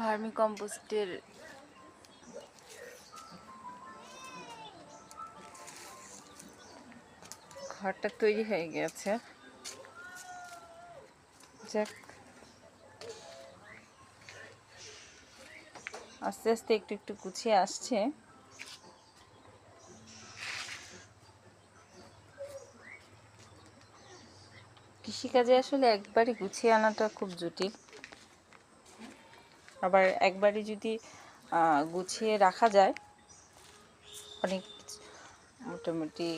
Vermi কম্পোস্টের ঘরটা তৈরি হয়ে গেছে। যাক। আস্তে আস্তে একটু একটু গুছিয়ে আসছে। কৃষিকাজে আসলে একবারই গুছিয়ে আনাটা খুব জটিল। আবার একবারই যদি গুছিয়ে রাখা যায়, অনেক মোটামুটি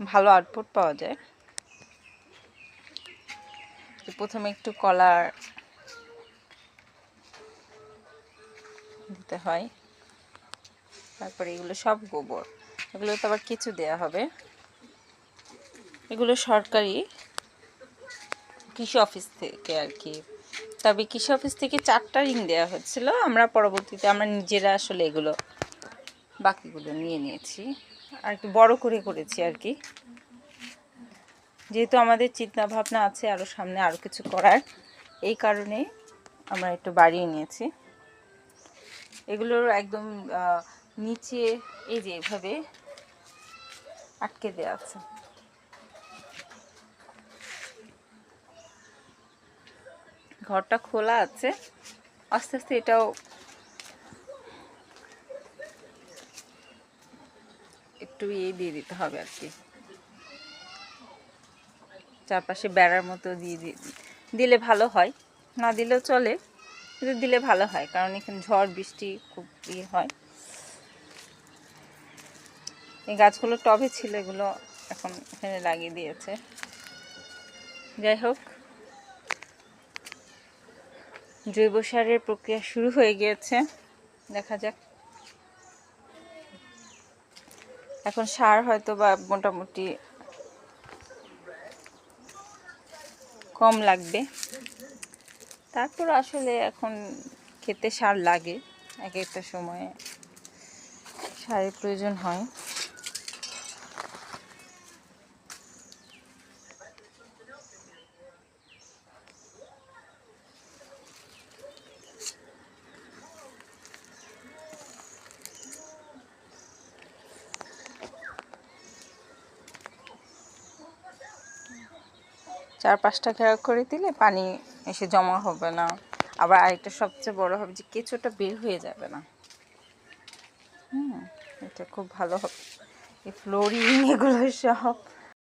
ভালো আউটপুট পাওয়া যায়। প্রথমে একটু কলার দিতে হয়, তারপরে এগুলো সব গোবর এগুলো তো আবার কিছু দেয়া হবে। এগুলো সরকারি কৃষি অফিস থেকে আর কি তবে কৃষি অফিস থেকে চারটা রিং দেওয়া হচ্ছিল। আমরা পরবর্তীতে আমরা নিজেরা আসলে এগুলো বাকিগুলো নিয়ে নিয়েছি। আর একটু বড় করে করেছি আর কি। যেহেতু আমাদের চিন্তা ভাবনা আছে আরও সামনে আরও কিছু করার, এই কারণে আমরা একটু বাড়িয়ে নিয়েছি। এগুলোর একদম নিচে এই যে এভাবে আটকে দেওয়া আছে। ঘরটা খোলা আছে। আস্তে আস্তে এটাও একটু ইয়ে দিয়ে দিতে হবে আর কি। চারপাশে বেড়ার মতো দিয়ে দিলে ভালো হয়, না দিলেও চলে। কিন্তু দিলে ভালো হয়, কারণ এখানে ঝড়, বৃষ্টি খুব ইয়ে হয়। এই গাছগুলো টবে ছিল, এগুলো এখন এখানে লাগিয়ে দিয়েছে। যাই হোক। জৈব সারের প্রক্রিয়া শুরু হয়ে গিয়েছে। দেখা যাক। এখন সার হয়তো বা মোটামুটি কম লাগবে। তারপর আসলে এখন খেতে সার লাগে। এক একটা সময়ে সারের প্রয়োজন হয়। চার পাঁচটা ঘেরা করে দিলে পানি এসে জমা হবে না। আবার আরেকটা সবচেয়ে বড় হবে যে কেঁচোটা বের হয়ে যাবে না। হুম, এটা খুব ভালো হবে। এই ফ্লোরিং এগুলো সব।